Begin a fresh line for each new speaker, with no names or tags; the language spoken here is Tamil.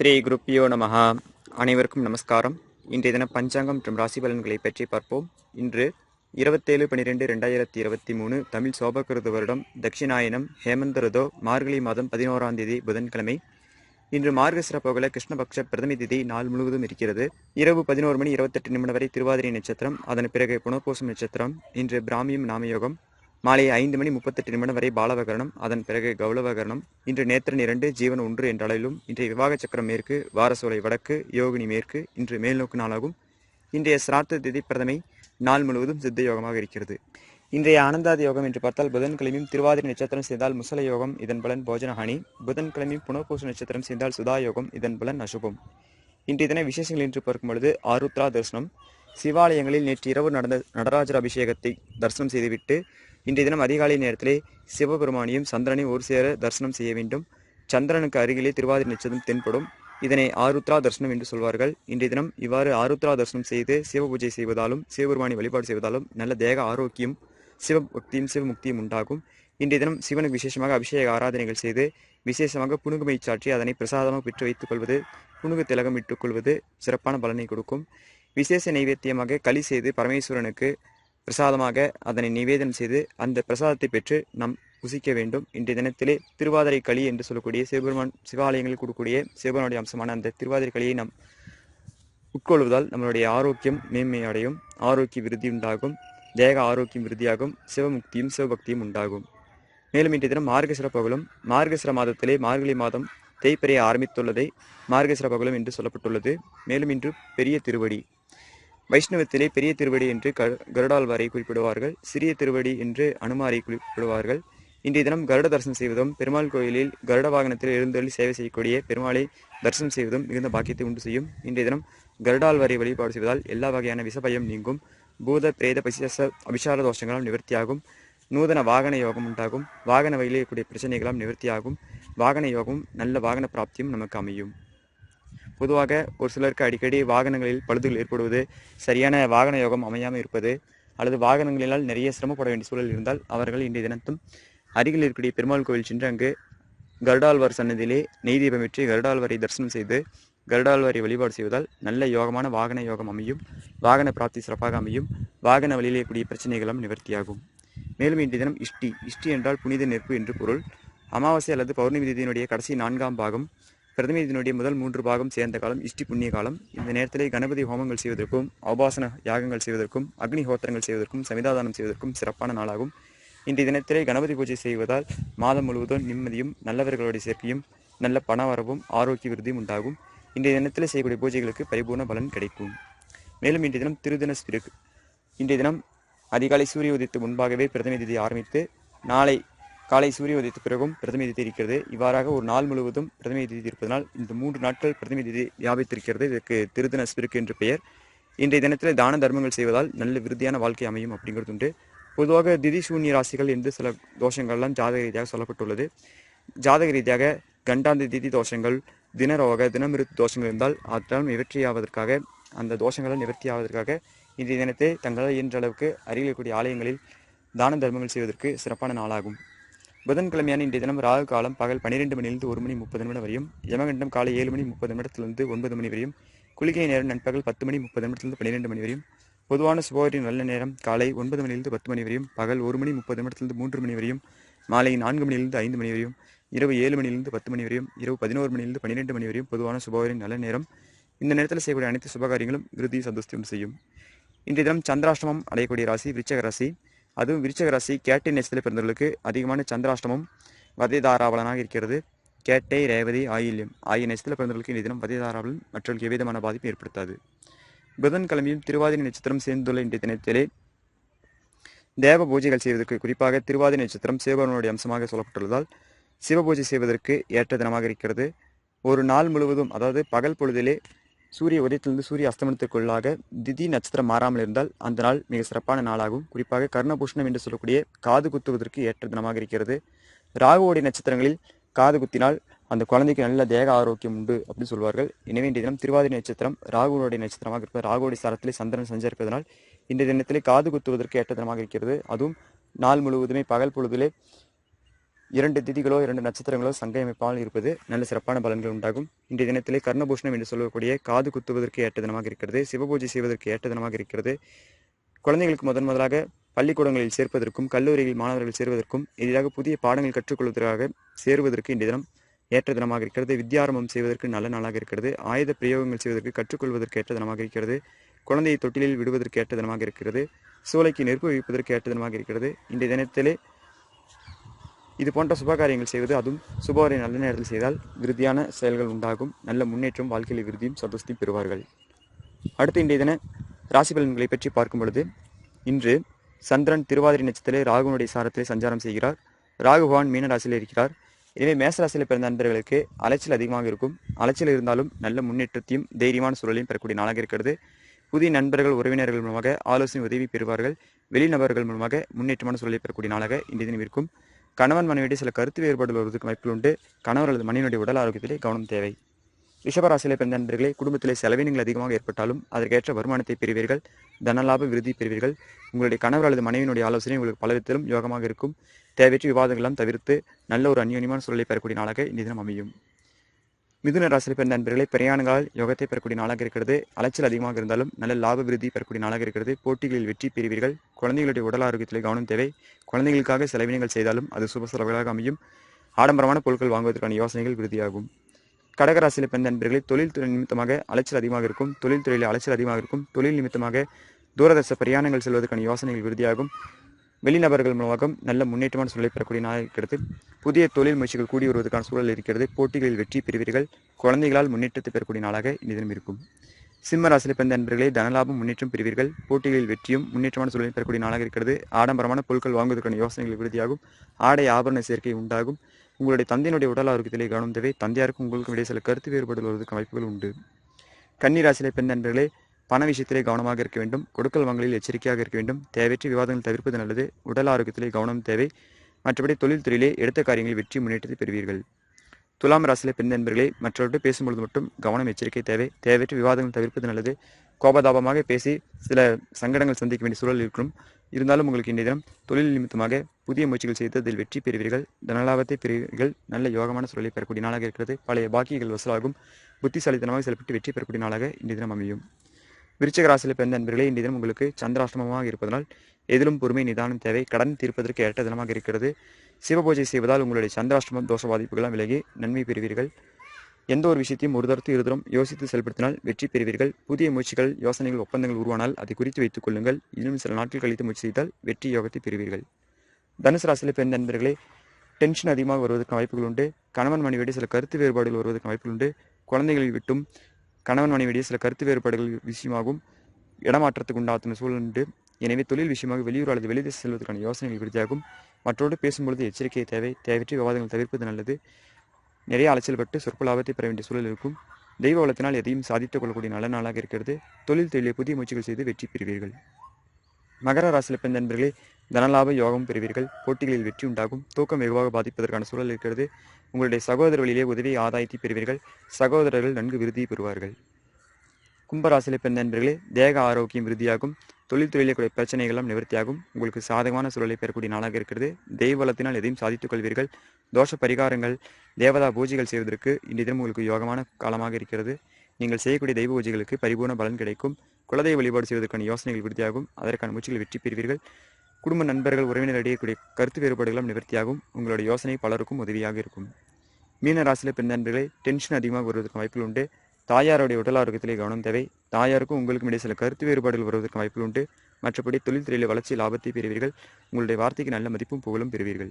ஸ்ரீ குருப்பியோ நமஹா. அனைவருக்கும் நமஸ்காரம். இன்றைய தினம் பஞ்சாங்கம் மற்றும் ராசி பலன்களை பற்றி பார்ப்போம். இன்று இருபத்தேழு பன்னிரெண்டு ரெண்டாயிரத்தி இருபத்தி மூணு தமிழ் சோபகிருத வருடம் தட்சிணாயனம் ஹேமந்த ருதோ மார்கழி மாதம் பதினோராம் தேதி புதன்கிழமை. இன்று மார்கசிர போகல கிருஷ்ணபக்ஷ பிரதமி திதி நாள் முழுவதும் இருக்கிறது. இரவு பதினோரு மணி இருபத்தெட்டு நிமிடம் வரை திருவாதிரை நட்சத்திரம் அதன் பிறகு புனர்பூசம் நட்சத்திரம் இன்று பிராமியம் நாமயோகம் மாலை ஐந்து மணி முப்பத்தெட்டு நிமிடம் வரை பாலவகரணம் அதன் பிறகு கௌளவகரணம். இன்று நேத்திரன் இரண்டு ஜீவன் ஒன்று என்ற அளவிலும் இன்றைய விவாக சக்கரம் மேற்கு வாரசோலை வடக்கு யோகினி மேற்கு இன்று மேல்நோக்கு நாளாகும். இன்றைய சிரார்த்த திதி பிரதமை நாள் முழுவதும் சித்த யோகமாக இருக்கிறது. இன்றைய ஆனந்தாதி யோகம் என்று பார்த்தால் புதன்கிழமையும் திருவாதிரை நட்சத்திரம் செய்தால் முசல யோகம் இதன் பலன் போஜனஹானி. புதன்கிழமையும் புனர்பூச நட்சத்திரம் செய்தால் சுதா யோகம் இதன் பலன் அசுபம். இன்றைய தின விசேஷங்கள் என்று பார்க்கும் பொழுது ஆருத்ரா தரிசனம் சிவாலயங்களில் நேற்று இரவு நடந்த நடராஜர் அபிஷேகத்தை தரிசனம் செய்துவிட்டு இன்றைய தினம் அதிகாலை நேரத்திலே சிவபெருமானியும் சந்திரனையும் ஒரு சேர தரிசனம் செய்ய வேண்டும். சந்திரனுக்கு அருகிலே திருவாதிரை நட்சத்திரம் தென்படும். இதனை ஆருத்ரா தரிசனம் என்று சொல்வார்கள். இன்றைய தினம் இவ்வாறு ஆருத்ரா தரிசனம் செய்து சிவ பூஜை செய்வதாலும் சிவபெருமானை வழிபாடு செய்வதாலும் நல்ல தேக ஆரோக்கியம் சிவபக்தியும் சிவமுக்தியும் உண்டாகும். இன்றைய தினம் சிவனுக்கு விசேஷமாக அபிஷேக ஆராதனைகள் செய்து விசேஷமாக புனுகுமை சாற்றி அதனை பிரசாதமாக பெற்று வைத்துக் கொள்வது புனுகு திலகம் இட்டுக் கொள்வது சிறப்பான பலனை கொடுக்கும். விசேஷ நைவேத்தியமாக களி செய்து பரமேஸ்வரனுக்கு பிரசாதமாக அதனை நிவேதனம் செய்து அந்த பிரசாதத்தை பெற்று நாம் புசிக்க வேண்டும். இன்றைய தினத்திலே திருவாதிரை களி என்று சொல்லக்கூடிய சிவபெருமான் சிவாலயங்களில் கொடுக்கக்கூடிய சிவபெருமானுடைய அம்சமான அந்த திருவாதிரை களியை நாம் உட்கொள்வதால் நம்மளுடைய ஆரோக்கியம் மேன்மை அடையும் ஆரோக்கிய விருதி உண்டாகும். தேக ஆரோக்கியம் விருதியாகும் சிவமுக்தியும் சிவபக்தியும் உண்டாகும். மேலும் இன்றைய தினம் மார்கசிர பகலும் மார்கசிர மாதத்திலே மார்கழி மாதம் தேய்பிறைய ஆரம்பித்துள்ளதை மார்கசிர பகலும் என்று சொல்லப்பட்டுள்ளது. மேலும் இன்று பெரிய திருவடி. வைஷ்ணவத்திலே பெரிய திருவடி என்று க கருடாழ்வாரை குறிப்பிடுவார்கள். சிறிய திருவடி என்று அனுமாரை குறிப்பிடுவார்கள். இன்றைய தினம் கருட தரிசனம் செய்வதும் பெருமாள் கோயிலில் கருட வாகனத்தில் எழுந்தொழி சேவை செய்யக்கூடிய பெருமாளை தரிசனம் செய்வதும் மிகுந்த பாக்கியத்தை உண்டு செய்யும். இன்றைய தினம் கருடாழ்வாரை வழிபாடு செய்வதால் எல்லா வகையான விசபயம் நீங்கும். பூத பிரேத பசிச அபிசார தோஷங்களும் நிவர்த்தியாகும். நூதன வாகன யோகம் உண்டாகும். வாகன வகையில் இருக்கக்கூடிய பிரச்சனைகளும் நிவர்த்தியாகும். வாகன யோகம் நல்ல வாகன பிராப்தியும் நமக்கு அமையும். பொதுவாக ஒரு சிலருக்கு அடிக்கடி வாகனங்களில் பழுதுகள் ஏற்படுவது சரியான வாகன யோகம் அமையாமல் இருப்பது அல்லது வாகனங்களினால் நிறைய சிரமப்பட வேண்டிய சூழல் இருந்தால் அவர்கள் இன்றைய தினத்தும் அருகில் இருக்கக்கூடிய பெருமாள் கோவில் சென்று அங்கு கருடாழ்வார் சன்னதியிலே நெய் தீபம் வெற்றி கருடாழ்வாரை தரிசனம் செய்து கருடாழ்வாரை வழிபாடு செய்வதால் நல்ல யோகமான வாகன யோகம் அமையும் வாகன பிராப்தி சிறப்பாக அமையும் வாகன வழியிலே கூடிய பிரச்சனைகளும் நிவர்த்தியாகும். மேலும் இன்றைய தினம் இஷ்டி. இஷ்டி என்றால் புனித நெருப்பு என்று பொருள். அமாவாசை அல்லது பௌர்ணமி திதியினுடைய கடைசி நான்காம் பாகம் பிரதமி தினுடைய முதல் மூன்று பாகம் சேர்ந்த காலம் இஷ்டி புண்ணிய காலம். இந்த நேரத்திலே கணபதி ஹோமங்கள் செய்வதற்கும் அவபாசன யாகங்கள் செய்வதற்கும் அக்னி ஹோத்திரங்கள் செய்வதற்கும் சமிதாதானம் செய்வதற்கும் சிறப்பான நாளாகும். இன்றைய தினத்திலே கணபதி பூஜை செய்வதால் மாதம் முழுவதும் நிம்மதியும் நல்லவர்களுடைய சேர்க்கையும் நல்ல பண வரவும் ஆரோக்கிய விருதியும் உண்டாகும். இன்றைய தினத்தில் செய்யக்கூடிய பூஜைகளுக்கு பரிபூர்ண பலன் கிடைக்கும். மேலும் இன்றைய தினம் திருதின ஸ்பிருக்கு இன்றைய தினம் அதிகாலை சூரிய உதயத்து முன்பாகவே பிரதம திதி ஆரம்பித்து நாளை காலை சூரிய உதித்த பிறகும் பிரதம இருக்கிறது. இவ்வாறாக ஒரு நாள் முழுவதும் பிரதம திதி இருப்பதனால் இந்த மூன்று நாட்கள் பிரதம திதி வியாபித்திருக்கிறது. இதற்கு திருதின ஸ்பிருக்கு என்று பெயர். இன்றைய தினத்தில் தான தர்மங்கள் செய்வதால் நல்ல விருதியான வாழ்க்கை அமையும் அப்படிங்கிறது உண்டு. பொதுவாக திதி சூன்ய ராசிகள் என்று சில தோஷங்கள்லாம் ஜாதக ரீதியாக சொல்லப்பட்டுள்ளது. ஜாதக ரீதியாக கண்டாந்த திதி தோஷங்கள் தினரோக தினமிருத்து தோஷங்கள் இருந்தால் அதனால் நிவர்த்தியாவதற்காக அந்த தோஷங்களால் நிவர்த்தியாவதற்காக இன்றைய தினத்தை தங்களால் இயன்ற அளவுக்கு அருகில் இருக்கக்கூடிய ஆலயங்களில் தான தர்மங்கள் செய்வதற்கு சிறப்பான நாளாகும். புதன்கிழமையான இன்றைய தினம் ராகு காலம் பகல் பன்னிரெண்டு மணியிலிருந்து ஒரு மணி முப்பது நிமிடம் வரையும் யமகண்டம் காலை ஏழு மணி முப்பது நிமிடத்திலிருந்து ஒன்பது மணி வரையும் குளிகை நேரம் நண்பகல் பத்து மணி முப்பது நிமிடத்திலிருந்து பன்னிரெண்டு மணி வரையும் பொதுவான சுபகரின் நல்ல நேரம் காலை ஒன்பது மணியிலிருந்து பத்து மணி வரையும் பகல் ஒரு மணி முப்பது நிமிடத்திலிருந்து மூன்று மணி வரையும் மாலை நான்கு மணியிலிருந்து ஐந்து மணி வரையும் இரவு ஏழு மணியிலிருந்து பத்து மணி வரையும் இரவு பதினோரு மணியிலிருந்து பன்னிரெண்டு மணி வரையும் பொதுவான சுபகரின் நல்ல நேரம். இந்த நேரத்தில் செய்யக்கூடிய அனைத்து சுபகாரியங்களும் விருதி சந்தோஷத்தையும் செய்யும். இன்றைய தினம் சந்திராஷ்டமம் அடையக்கூடிய ராசி விருச்சக ராசி. அதுவும் விருச்சக ராசி கேட்டை நேசத்தில் பிறந்தவர்களுக்கு அதிகமான சந்திராஷ்டமம் வதைதாராவலனாக இருக்கிறது. கேட்டை ரேவதி ஆயில்யம் ஆகிய நேசத்தில் பிறந்தவர்களுக்கு இந்த தினம் வதைதாராவலன் மற்றவர்களுக்கு எவ்விதமான பாதிப்பு ஏற்படுத்தாது. புதன்கிழமையும் திருவாதிரை நட்சத்திரம் சேர்ந்துள்ள இன்றைய தினத்திலே தேவ பூஜைகள் செய்வதற்கு குறிப்பாக திருவாதிரை நட்சத்திரம் சிவபெருமனுடைய அம்சமாக சொல்லப்பட்டுள்ளதால் சிவ பூஜை செய்வதற்கு ஏற்ற தினமாக இருக்கிறது. ஒரு நாள் முழுவதும் அதாவது பகல் பொழுதிலே சூரிய உதயத்திலிருந்து சூரிய அஸ்தமனத்திற்குள்ளாக திதி நட்சத்திரம் மாறாமல் இருந்தால் அந்த நாள் மிக சிறப்பான நாளாகும். குறிப்பாக கர்ணபூஷணம் என்று சொல்லக்கூடிய காது குத்துவதற்கு ஏற்ற தினமாக இருக்கிறது. ராகுவோடைய நட்சத்திரங்களில் காது குத்தினால் அந்த குழந்தைக்கு நல்ல தேக ஆரோக்கியம் உண்டு அப்படின்னு சொல்வார்கள். எனவே இன்றைய தினம் திருவாதிரை நட்சத்திரம் ராகுவோடைய நட்சத்திரமாக இருப்பது. ராகுவோடைய சாரத்திலே சந்திரன் சஞ்சரிப்பதனால் இன்றைய தினத்திலே காது குத்துவதற்கு ஏற்ற தினமாக இருக்கிறது. அதுவும் நாள் முழுவதுமே பகல் பொழுதிலே இரண்டு திதிகளோ இரண்டு நட்சத்திரங்களோ சங்க அமைப்பால் இருப்பது நல்ல சிறப்பான பலன்கள் உண்டாகும். இன்றைய தினத்திலே கர்ணபூஷணம் என்று சொல்லக்கூடிய காது குத்துவதற்கு ஏற்ற தினமாக இருக்கிறது சிவபூஜை செய்வதற்கு ஏற்ற தினமாக இருக்கிறது. குழந்தைகளுக்கு முதன் முதலாக பள்ளிக்கூடங்களில் சேர்ப்பதற்கும் கல்லூரியில் மாணவர்கள் சேர்வதற்கும் எதிராக புதிய பாடங்கள் கற்றுக்கொள்வதற்காக சேருவதற்கு இன்றைய தினம் ஏற்ற தினமாக இருக்கிறது. வித்யாரம்பம் செய்வதற்கு நல்ல நாளாக இருக்கிறது. ஆயுத பிரயோகங்கள் செய்வதற்கு கற்றுக்கொள்வதற்கு ஏற்ற தினமாக இருக்கிறது. குழந்தையை தொட்டிலில் விடுவதற்கு ஏற்ற தினமாக இருக்கிறது. சூளைக்கு நெருப்பு வைப்பதற்கு ஏற்ற தினமாக இருக்கிறது. இன்றைய தினத்திலே இது போன்ற சுபகாரியங்கள் செய்வது அதுவும் சுபவரை நல்ல நேரத்தில் செய்தால் விருதியான செயல்கள் உண்டாகும். நல்ல முன்னேற்றம் வாழ்க்கையில் விருதியும் சந்தோஷத்தையும் பெறுவார்கள். அடுத்து இன்றைய தின ராசி பலன்களை பற்றி பார்க்கும் பொழுது இன்று சந்திரன் திருவாதிரை நட்சத்திரத்திலே ராகுனுடைய சாரத்திலே சஞ்சாரம் செய்கிறார். ராகுபவான் மீன ராசியில் இருக்கிறார். எனவே மேசராசியில் பிறந்த நண்பர்களுக்கு அலைச்சல் அதிகமாக இருக்கும். அலைச்சல் இருந்தாலும் நல்ல முன்னேற்றத்தையும் தைரியமான சூழலையும் பெறக்கூடிய நாளாக இருக்கிறது. புதிய நண்பர்கள் உறவினர்கள் மூலமாக ஆலோசனை உதவி பெறுவார்கள். வெளிநபர்கள் மூலமாக முன்னேற்றமான சூழலை பெறக்கூடிய நாளாக இன்றைய தினம் இருக்கும். கணவன் மனைவியிடையே சில கருத்து வேறுபாடுகள் வருவதற்கு வாய்ப்புகள் உண்டு. கணவர் அல்லது மனைவியுடைய உடல் ஆரோக்கியத்திலே கவனம் தேவை. ரிஷபராசியிலே பிறந்த நண்பர்களே குடும்பத்திலே செலவினங்கள் அதிகமாக ஏற்பட்டாலும் அதற்கேற்ற வருமானத்தை பெறுவீர்கள். தனலாப விருதி பெறுவீர்கள். உங்களுடைய கணவர் அல்லது மனைவியினுடைய ஆலோசனை உங்களுக்கு பலவிதத்திலும் யோகமாக இருக்கும். தேவையற்ற விவாதங்களெல்லாம் தவிர்த்து நல்ல ஒரு அந்யோன்யமான சூழலை பெறக்கூடிய நாளாக இந்த தினம் அமையும். மிதுன ராசியில் பிறந்த நண்பர்களே பிரயாணங்களால் யோகத்தை பெறக்கூடிய நாளாக இருக்கிறது. அலைச்சல் அதிகமாக இருந்தாலும் நல்ல லாப விருதி பெறக்கூடிய நாளாக இருக்கிறது. போட்டிகளில் வெற்றி பெறுவீர்கள். குழந்தைகளுடைய உடல் ஆரோக்கியத்திலே கவனம் தேவை. குழந்தைகளுக்காக செலவினங்கள் செய்தாலும் அது சுப செலவுகளாக அமையும். ஆடம்பரமான பொருட்கள் வாங்குவதற்கான யோசனைகள் விருதியாகும் கடகராசியில் பிறந்த நண்பர்களே தொழில்துறை நிமித்தமாக அலைச்சல் அதிகமாக இருக்கும். தொழில்துறையில் அலைச்சல் அதிகமாக இருக்கும். தொழில் நிமித்தமாக தூரதர்ச பிரயாணங்கள் செல்வதற்கான யோசனைகள் விருதியாகும் வெளிநபர்கள் மூலமாகவும் நல்ல முன்னேற்றமான சூழலை பெறக்கூடிய நாள் இருக்கிறது. புதிய தொழில் முயற்சிகள் கூடி வருவதற்கான சூழல் இருக்கிறது. போட்டிகளில் வெற்றி பெறுவீர்கள். குழந்தைகளால் முன்னேற்றத்தை பெறக்கூடிய நாளாக இந்த இருக்கும். சிம்ம ராசியில் பிறந்த நண்பர்களே தனலாபம் முன்னேற்றம் பெறுவீர்கள். போட்டிகளில் வெற்றியும் முன்னேற்றமான சூழலை பெறக்கூடிய நாளாக இருக்கிறது. ஆடம்பரமான பொருட்கள் வாங்குவதற்கான யோசனைகள் விருதியாகும் ஆடை ஆபரண சேர்க்கை உண்டாகும். உங்களுடைய தந்தையினுடைய உடல் ஆரோக்கியத்திலே கவனம் தேவை. தந்தையாருக்கும் உங்களுக்கும் இடையே சில கருத்து வேறுபாடுகள் வாய்ப்புகள் உண்டு. கன்னி ராசியிலே பெண் நண்பர்களே பண விஷயத்திலே கவனமாக இருக்க வேண்டும். கொடுக்கல் வாங்கலில் எச்சரிக்கையாக இருக்க வேண்டும். தேவையற்ற விவாதங்கள் தவிர்ப்பது நல்லது. உடல் ஆரோக்கியத்திலே கவனம் தேவை. மற்றபடி தொழில்துறையிலே எடுத்த காரியங்களில் வெற்றி முன்னேற்றத்தை பெறுவீர்கள். துலாம் ராசியிலே பெண் நண்பர்களே மற்றவர்கள் பேசும்பொழுது மட்டும் கவனம் எச்சரிக்கை தேவை. தேவையற்ற விவாதங்கள் தவிர்ப்பது நல்லது. கோபதாபமாக பேசி சில சங்கடங்கள் சந்திக்க வேண்டிய சூழல் இருக்கும். இருந்தாலும் உங்களுக்கு இன்றைய தினம் தொழில் நிமித்தமாக புதிய முயற்சிகள் செய்து அதில் வெற்றி பெறுவீர்கள். தனலாபத்தை பெறுவீர்கள். நல்ல யோகமான சூழலை பெறக்கூடிய நாளாக இருக்கிறது. பழைய பாக்கியங்கள் வசூலாகும். புத்திசாலித்தனமாக செயல்பட்டு வெற்றி பெறக்கூடிய நாளாக இன்றைய தினம் அமையும். விருச்சக ராசியில் பிறந்த நண்பர்களே இன்றைய தினம் உங்களுக்கு சந்திராஷ்டமமாக இருப்பதனால் எதிலும் பொறுமை நிதானம் தேவை. கடன் தீர்ப்பதற்கு ஏற்ற தினமாக இருக்கிறது. சிவபூஜை செய்வதால் உங்களுடைய சந்திராஷ்டமம் தோஷ பாதிப்புகளாம் விலகி நன்மை பெறுவீர்கள். எந்த ஒரு விஷயத்தையும் ஒரு தரத்து இருதரம் யோசித்து செயல்படுத்தினால் வெற்றி பெறுவீர்கள். புதிய முயற்சிகள் யோசனைகள் ஒப்பந்தங்கள் உருவானால் அதை குறித்து வைத்துக் கொள்ளுங்கள். இன்னும் சில நாட்கள் கழித்து முயற்சி செய்தால் வெற்றி யோகத்தை பெறுவீர்கள். தனுசு ராசியில் பிறந்த நண்பர்களே டென்ஷன் அதிகமாக வருவதற்கு வாய்ப்புகள் உண்டு. கணவன் மனைவியோடு சில கருத்து வேறுபாடுகள் வருவதற்கு வாய்ப்புகள் உண்டு. குழந்தைகளை விட்டும் கணவன் மனைவியிடையே சில கருத்து வேறுபாடுகள் விஷயமாகவும் இடமாற்றத்துக்கு உண்டாகும் சூழல் உண்டு. எனவே தொழில் விஷயமாக வெளியூர் அல்லது வெளிதேச செல்வதற்கான யோசனைகள் விருதியாகும் மற்றோடு பேசும்பொழுது எச்சரிக்கை தேவை தேவையற்ற விவாதங்கள் தவிர்ப்பது நல்லது. நிறைய அலைச்சல்பட்டு சொற்பலாபத்தை சொற்ப லாபத்தை பெற வேண்டிய சூழல் இருக்கும். தெய்வ வளத்தினால் எதையும் சாதித்துக் கொள்ளக்கூடிய நல்ல நாளாக இருக்கிறது. தொழில் தொழிலை புதிய முயற்சிகள் செய்து வெற்றி பெறுவீர்கள். மகர ராசியில் பிறந்த நண்பர்களே தனலாப யோகம் பெறுவீர்கள். போட்டிகளில் வெற்றி உண்டாகும். தூக்கம் வெகுவாக பாதிப்பதற்கான சூழல் இருக்கிறது. உங்களுடைய சகோதர வழியிலே உதவி ஆதாயத்தை பெறுவீர்கள். சகோதரர்கள் நன்கு விருதி பெறுவார்கள். கும்பராசிலை பிறந்த நண்பர்களே தேக ஆரோக்கியம் விருதியாகும் தொழில் தொழிலே கூடிய நிவர்த்தியாகும். உங்களுக்கு சாதகமான சூழலை பெறக்கூடிய நாளாக இருக்கிறது. தெய்வலத்தினால் எதையும் சாதித்துக் கொள்வீர்கள். தோஷ பரிகாரங்கள் தேவதா பூஜைகள் செய்வதற்கு இன்றைய தினம் உங்களுக்கு யோகமான காலமாக இருக்கிறது. நீங்கள் செய்யக்கூடிய தெய்வ பூஜைகளுக்கு பரிபூர்ண பலன் கிடைக்கும். குலதெய்வ வழிபாடு செய்வதற்கான யோசனைகள் விருத்தியாகும். அதற்கான முயற்சிகள் வெற்றி பெறுவீர்கள். குடும்ப நண்பர்கள் உறவினரிடையே கூடிய கருத்து வேறுபாடுகளும் நிவர்த்தியாகும். உங்களுடைய யோசனை பலருக்கும் உதவியாக இருக்கும். மீன ராசியில் பிறந்த நண்பர்களே டென்ஷன் அதிகமாக வருவதற்கு வாய்ப்புகள் உண்டு. தாயாருடைய உடல் ஆரோக்கியத்திலே கவனம் தேவை. தாயாருக்கும் உங்களுக்கும் இடையே சில கருத்து வேறுபாடுகள் வருவதற்கு வாய்ப்புகள் உண்டு. மற்றபடி தொழில் துறையில் வளர்ச்சி லாபத்தை பெறுவீர்கள். உங்களுடைய வார்த்தைக்கு நல்ல மதிப்பும் புகழும் பெறுவீர்கள்.